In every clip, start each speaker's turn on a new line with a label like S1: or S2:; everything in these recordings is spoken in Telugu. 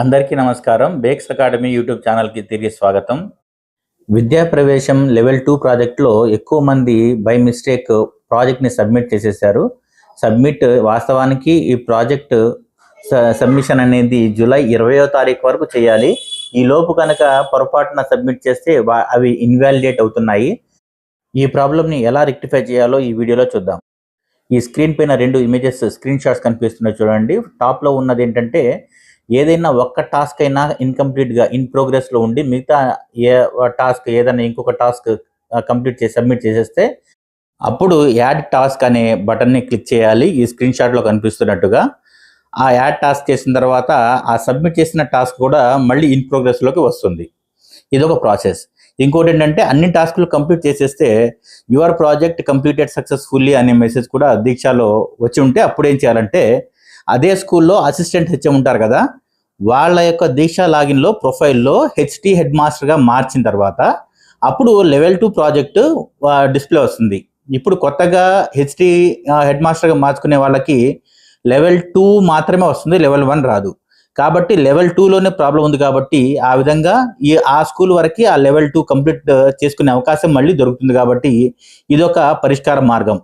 S1: అందరికీ నమస్కారం. బేక్స్ అకాడమీ యూట్యూబ్ ఛానల్కి తిరిగి స్వాగతం. విద్యా ప్రవేశం లెవెల్ టూ ప్రాజెక్ట్లో ఎక్కువ మంది బై మిస్టేక్ ప్రాజెక్ట్ని సబ్మిట్ చేసేసారు. సబ్మిట్ వాస్తవానికి ఈ ప్రాజెక్ట్ సబ్మిషన్ అనేది జూలై ఇరవయో తారీఖు వరకు చేయాలి. ఈ లోపు కనుక పొరపాటున సబ్మిట్ చేస్తే అవి ఇన్వాలిడేట్ అవుతున్నాయి. ఈ ప్రాబ్లమ్ని ఎలా రెక్టిఫై చేయాలో ఈ వీడియోలో చూద్దాం. ఈ స్క్రీన్ పైన రెండు ఇమేజెస్ స్క్రీన్ షాట్స్ కనిపిస్తున్నాయి చూడండి. టాప్లో ఉన్నది ఏంటంటే ఏదైనా ఒక్క టాస్క్ అయినా ఇన్కంప్లీట్గా ఇన్ ప్రోగ్రెస్లో ఉండి మిగతా ఏ టాస్క్ ఏదైనా ఇంకొక టాస్క్ కంప్లీట్ చేసి సబ్మిట్ చేసేస్తే అప్పుడు యాడ్ టాస్క్ అనే బటన్ని క్లిక్ చేయాలి. ఈ స్క్రీన్ షాట్లో కనిపిస్తున్నట్టుగా. ఆ యాడ్ టాస్క్ చేసిన తర్వాత ఆ సబ్మిట్ చేసిన టాస్క్ కూడా మళ్ళీ ఇన్ ప్రోగ్రెస్లోకి వస్తుంది. ఇదొక ప్రాసెస్. ఇంకోటి ఏంటంటే అన్ని టాస్క్లు కంప్లీట్ చేసేస్తే యువర్ ప్రాజెక్ట్ కంప్లీటెడ్ సక్సెస్ఫుల్లీ అనే మెసేజ్ కూడా దీక్షలో వచ్చి ఉంటే అప్పుడు ఏం చేయాలంటే అదే స్కూల్లో అసిస్టెంట్ హెచ్ఎం ఉంటారు కదా వాళ్ళ యొక్క దీక్ష లాగిన్లో ప్రొఫైల్లో హెచ్టి హెడ్ మాస్టర్గా మార్చిన తర్వాత అప్పుడు లెవెల్ టూ ప్రాజెక్టు డిస్ప్లే వస్తుంది. ఇప్పుడు కొత్తగా హెచ్టి హెడ్ మాస్టర్గా మార్చుకునే వాళ్ళకి లెవెల్ టూ మాత్రమే వస్తుంది లెవెల్ వన్ రాదు. కాబట్టి లెవెల్ టూలోనే ప్రాబ్లం ఉంది కాబట్టి ఆ విధంగా ఈ ఆ స్కూల్ వరకు ఆ లెవెల్ టూ కంప్లీట్ చేసుకునే అవకాశం మళ్ళీ దొరుకుతుంది కాబట్టి ఇదొక పరిష్కార మార్గం.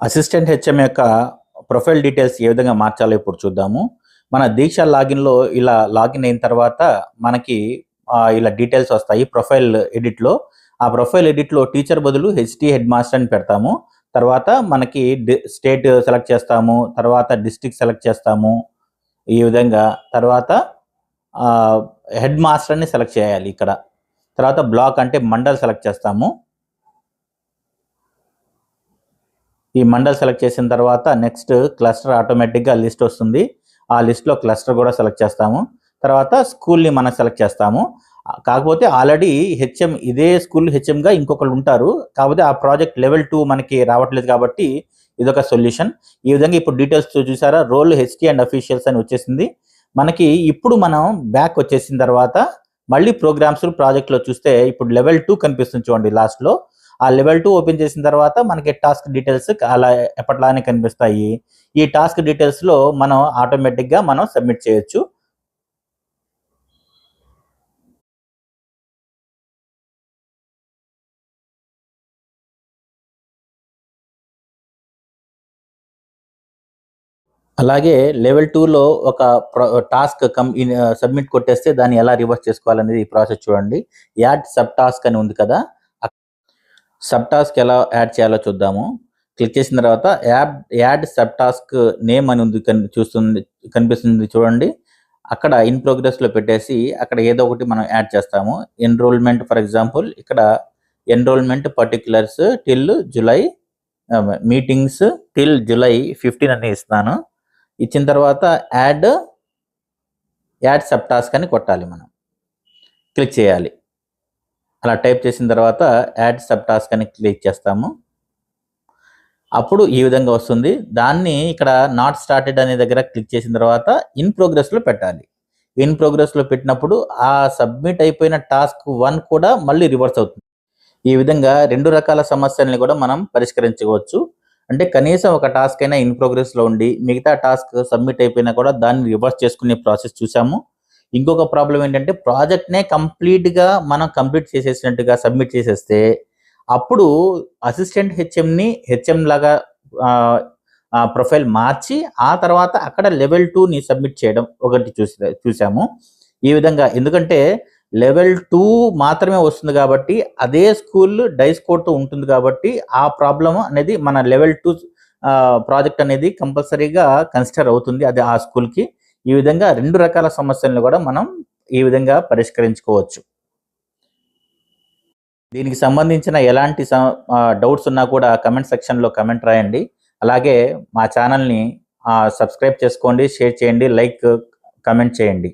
S1: అసిస్టెంట్ హెచ్ఎం యొక్క ప్రొఫైల్ డీటెయిల్స్ ఏ విధంగా మార్చాలో ఇప్పుడు చూద్దాము. మన దీక్ష లాగిన్లో ఇలా లాగిన్ అయిన తర్వాత మనకి ఇలా డీటెయిల్స్ వస్తాయి ప్రొఫైల్ ఎడిట్లో. ఆ ప్రొఫైల్ ఎడిట్లో టీచర్ బదులు హెచ్టి హెడ్ మాస్టర్ అని పెడతాము. తర్వాత మనకి స్టేట్ సెలెక్ట్ చేస్తాము. తర్వాత డిస్టిక్ సెలెక్ట్ చేస్తాము. ఈ విధంగా తర్వాత హెడ్ మాస్టర్ని సెలెక్ట్ చేయాలి ఇక్కడ. తర్వాత బ్లాక్ అంటే మండల్ సెలెక్ట్ చేస్తాము. ఈ మండల్ సెలెక్ట్ చేసిన తర్వాత నెక్స్ట్ క్లస్టర్ ఆటోమేటిక్గా లిస్ట్ వస్తుంది. ఆ లిస్ట్లో క్లస్టర్ కూడా సెలెక్ట్ చేస్తాము. తర్వాత స్కూల్ని మనం సెలెక్ట్ చేస్తాము. కాకపోతే ఆల్రెడీ హెచ్ఎం ఇదే స్కూల్ హెచ్ఎంగా ఇంకొకరు ఉంటారు. కాకపోతే ఆ ప్రాజెక్ట్ లెవెల్ టూ మనకి రావట్లేదు కాబట్టి ఇదొక సొల్యూషన్. ఈ విధంగా ఇప్పుడు డీటెయిల్స్ చూసారా? రోల్ హెచ్టీ అండ్ అఫీషియల్స్ అని వచ్చేసింది. మనకి ఇప్పుడు మనం బ్యాక్ వచ్చేసిన తర్వాత మళ్ళీ ప్రోగ్రామ్స్ ప్రాజెక్ట్లో చూస్తే ఇప్పుడు లెవెల్ టూ కనిపిస్తుంది చూడండి లాస్ట్లో. ఆ లెవెల్ టూ ఓపెన్ చేసిన తర్వాత మనకి టాస్క్ డీటెయిల్స్ అలా ఎప్పట్లానే కనిపిస్తాయి. ఈ టాస్క్ డీటెయిల్స్లో మనం ఆటోమేటిక్గా మనం సబ్మిట్ చేయొచ్చు. అలాగే లెవెల్ టూలో ఒక టాస్క్ కం సబ్మిట్ కొట్టేస్తే దాన్ని ఎలా రివర్స్ చేసుకోవాలనేది ఈ ప్రాసెస్ చూడండి. యాడ్ సబ్ టాస్క్ అని ఉంది కదా. సబ్ టాస్క్ ఎలా యాడ్ చేయాలో చూద్దాము. క్లిక్ చేసిన తర్వాత add add sub task name అని ఉంది కని- చూస్తుంది కనిపిస్తుంది చూడండి. అక్కడ ఇన్ ప్రోగ్రెస్లో పెట్టేసి అక్కడ ఏదో ఒకటి మనం యాడ్ చేస్తాము. ఎన్రోల్మెంట్ ఫర్ ఎగ్జాంపుల్ ఇక్కడ enrolment particulars till July meetings till July fifteen అని ఇస్తాను ఇచ్చిన తర్వాత యాడ్ యాడ్ సబ్ టాస్క్ అని కొట్టాలి మనం. క్లిక్ చేయాలి. అలా టైప్ చేసిన తర్వాత యాడ్ సబ్ టాస్క్ అని క్లిక్ చేస్తాము. అప్పుడు ఈ విధంగా వస్తుంది. దాన్ని ఇక్కడ నాట్ స్టార్టెడ్ అనే దగ్గర క్లిక్ చేసిన తర్వాత ఇన్ ప్రోగ్రెస్లో పెట్టాలి. ఇన్ ప్రోగ్రెస్లో పెట్టినప్పుడు ఆ సబ్మిట్ అయిపోయిన టాస్క్ వన్ కూడా మళ్ళీ రివర్స్ అవుతుంది. ఈ విధంగా రెండు రకాల సమస్యల్ని కూడా మనం పరిష్కరించవచ్చు అంటే కనీసం ఒక టాస్క్ అయినా ఇన్ ప్రోగ్రెస్లో ఉండి మిగతా టాస్క్ సబ్మిట్ అయిపోయినా కూడా దాన్ని రివర్స్ చేసుకునే ప్రాసెస్ చూసాము. ఇంకొక ప్రాబ్లం ఏంటంటే ప్రాజెక్ట్నే కంప్లీట్గా మనం కంప్లీట్ చేసేసినట్టుగా సబ్మిట్ చేసేస్తే అప్పుడు అసిస్టెంట్ హెచ్ఎంని హెచ్ఎం లాగా ప్రొఫైల్ మార్చి ఆ తర్వాత అక్కడ లెవెల్ టూని సబ్మిట్ చేయడం ఒకటి చూసి చూసాము. ఈ విధంగా ఎందుకంటే లెవెల్ టూ మాత్రమే వస్తుంది కాబట్టి అదే స్కూల్ డైస్ కోడ్తో ఉంటుంది కాబట్టి ఆ ప్రాబ్లం అనేది మన లెవెల్ టూ ప్రాజెక్ట్ అనేది కంపల్సరీగా కన్సిడర్ అవుతుంది అది ఆ స్కూల్కి ఈ విధంగా రెండు రకాల సమస్యలను కూడా మనం ఈ విధంగా పరిష్కరించుకోవచ్చు. దీనికి సంబంధించిన ఎలాంటి డౌట్స్ ఉన్నా కూడా కమెంట్ సెక్షన్లో కమెంట్ రాయండి. అలాగే మా ఛానల్ని సబ్స్క్రైబ్ చేసుకోండి షేర్ చేయండి లైక్ కమెంట్ చేయండి.